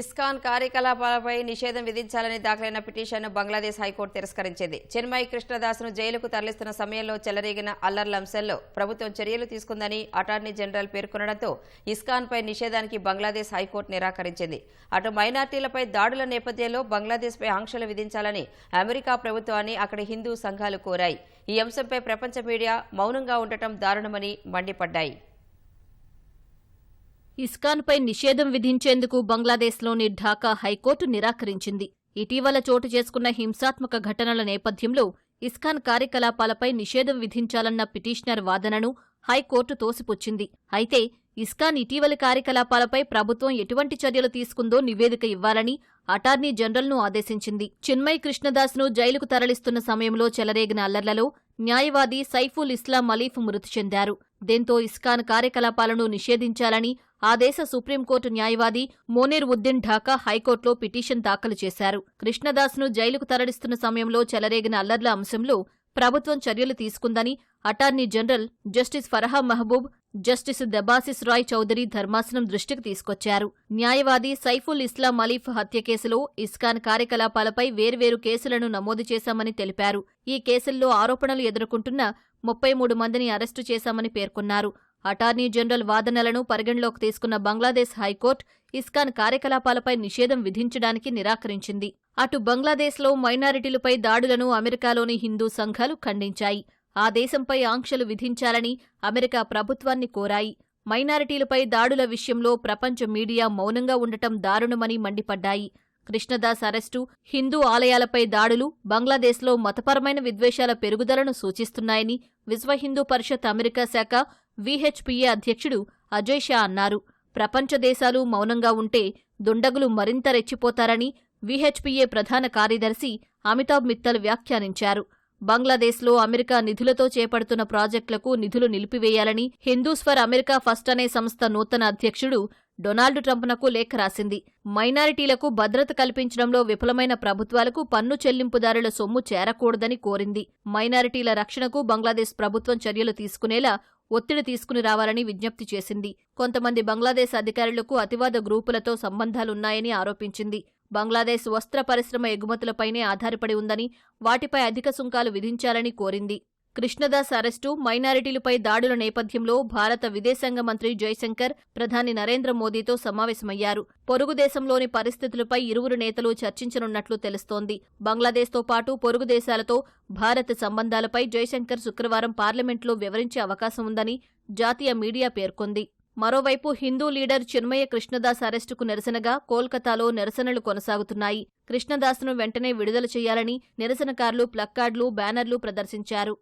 ISKCON కార్యకలాపాలపై నిషేధం విధించాలని దాఖలైన పిటిషన్ను బంగ్లాదేశ్ హైకోర్టు తిరస్కరించింది. చిన్మయి కృష్ణదాస్ను జైలుకు తరలిస్తున్న సమయంలో చెలరేగిన అల్లర్ల అంశంలో ప్రభుత్వం చర్యలు తీసుకుందని అటార్నీ జనరల్ పేర్కొనడంతో ఇస్కాన్పై నిషేధానికి బంగ్లాదేశ్ హైకోర్టు నిరాకరించింది. అటు మైనార్టీలపై దాడుల నేపథ్యంలో బంగ్లాదేశ్పై ఆంక్షలు విధించాలని అమెరికా ప్రభుత్వాన్ని అక్కడి హిందూ సంఘాలు కోరాయి. ఈ అంశంపై ప్రపంచ మీడియా మౌనంగా ఉండటం దారుణమని మండిపడ్డాయి. ఇస్కాన్పై నిషేధం విధించేందుకు బంగ్లాదేశ్లోని ఢాకా హైకోర్టు నిరాకరించింది. ఇటీవల చోటు చేసుకున్న హింసాత్మక ఘటనల నేపథ్యంలో ఇస్కాన్ కార్యకలాపాలపై నిషేధం విధించాలన్న పిటిషనర్ వాదనను హైకోర్టు తోసిపుచ్చింది. అయితే ఇస్కాన్ ఇటీవలి కార్యకలాపాలపై ప్రభుత్వం ఎటువంటి చర్యలు తీసుకుందో నివేదిక ఇవ్వాలని అటార్నీ జనరల్ను ఆదేశించింది. చిన్మయ్ కృష్ణదాస్ను జైలుకు తరలిస్తున్న సమయంలో చెలరేగిన అల్లర్లలో న్యాయవాది సైఫుల్ ఇస్లాం అలీఫ్ మృతి చెందారు. దీంతో ఇస్కాన్ కార్యకలాపాలను నిషేధించాలని ఆ దేశ సుప్రీంకోర్టు న్యాయవాది మోనీర్ ఉద్దీన్ ఢాకా హైకోర్టులో పిటిషన్ దాఖలు చేశారు. కృష్ణదాస్ను జైలుకు తరలిస్తున్న సమయంలో చెలరేగిన అల్లర్ల అంశంలో ప్రభుత్వం చర్యలు తీసుకుందని attorney general justice Farah Mahboob justice Debasis Roy Chaudhary ధర్మాసనం దృష్టికి తీసుకొచ్చారు. న్యాయవాది సైఫుల్ ఇస్లాం అలీఫ్ హత్య కేసులో ఇస్కాన్ కార్యకలాపాలపై వేర్వేరు కేసులను నమోదు చేశామని తెలిపారు. ఈ కేసుల్లో ఆరోపణలు ఎదుర్కొంటున్న ముప్పై మూడు మందిని అరెస్టు చేశామని పేర్కొన్నారు. అటార్నీ జనరల్ వాదనలను పరిగణలోకి తీసుకున్న బంగ్లాదేశ్ హైకోర్టు ఇస్కాన్ కార్యకలాపాలపై నిషేధం విధించడానికి నిరాకరించింది. అటు బంగ్లాదేశ్లో మైనారిటీలపై దాడులను అమెరికాలోని హిందూ సంఘాలు ఖండించాయి. ఆ దేశంపై ఆంక్షలు విధించాలని అమెరికా ప్రభుత్వాన్ని కోరాయి. మైనారిటీలపై దాడుల విషయంలో ప్రపంచ మీడియా మౌనంగా ఉండటం దారుణమని మండిపడ్డాయి. కృష్ణదాస్ అరెస్టు హిందూ ఆలయాలపై దాడులు బంగ్లాదేశ్లో మతపరమైన విద్వేషాల పెరుగుదలను సూచిస్తున్నాయని విశ్వ హిందూ పరిషత్ అమెరికా శాఖ విహెచ్పిఏ అధ్యక్షుడు అజయ్ షా అన్నారు. ప్రపంచ దేశాలు మౌనంగా ఉంటే దుండగులు మరింత రెచ్చిపోతారని వీహెచ్పీఏ ప్రధాన కార్యదర్శి అమితాబ్ మిత్తల్ వ్యాఖ్యానించారు. బంగ్లాదేశ్లో అమెరికా నిధులతో చేపడుతున్న ప్రాజెక్టులకు నిధులు నిలిపివేయాలని హిందూస్ ఫర్ అమెరికా ఫస్ట్ అనే సంస్థ నూతన అధ్యక్షుడు డొనాల్డ్ ట్రంప్నకు లేఖ రాసింది. మైనారిటీలకు భద్రత కల్పించడంలో విఫలమైన ప్రభుత్వాలకు పన్ను చెల్లింపుదారుల సొమ్ము చేరకూడదని కోరింది. మైనారిటీల రక్షణకు బంగ్లాదేశ్ ప్రభుత్వం చర్యలు తీసుకునేలా ఒత్తిడి తీసుకుని రావాలని విజ్ఞప్తి చేసింది. కొంతమంది బంగ్లాదేశ్ అధికారులకు అతివాద గ్రూపులతో సంబంధాలున్నాయని ఆరోపించింది. బంగ్లాదేశ్ వస్త్ర పరిశ్రమ ఎగుమతులపైనే ఆధారపడి ఉందని వాటిపై అధిక సుంకాలు విధించాలని కోరింది. కృష్ణదాస్ అరెస్టు మైనారిటీలపై దాడుల నేపథ్యంలో భారత విదేశాంగ మంత్రి జయశంకర్ ప్రధాని నరేంద్ర మోదీతో సమావేశమయ్యారు. పొరుగు దేశంలోని పరిస్థితులపై ఇరువురు నేతలు చర్చించనున్నట్లు తెలుస్తోంది. బంగ్లాదేశ్తో పాటు పొరుగు దేశాలతో భారత్ సంబంధాలపై జయశంకర్ శుక్రవారం పార్లమెంట్లో వివరించే అవకాశం ఉందని జాతీయ మీడియా పేర్కొంది. మరోవైపు హిందూ లీడర్ చిన్మయ కృష్ణదాస్ అరెస్టుకు నిరసనగా కోల్కతాలో నిరసనలు కొనసాగుతున్నాయి. కృష్ణదాస్ను వెంటనే విడుదల చేయాలని నిరసనకారులు ప్లక్కార్డులు బ్యానర్లు ప్రదర్శించారు.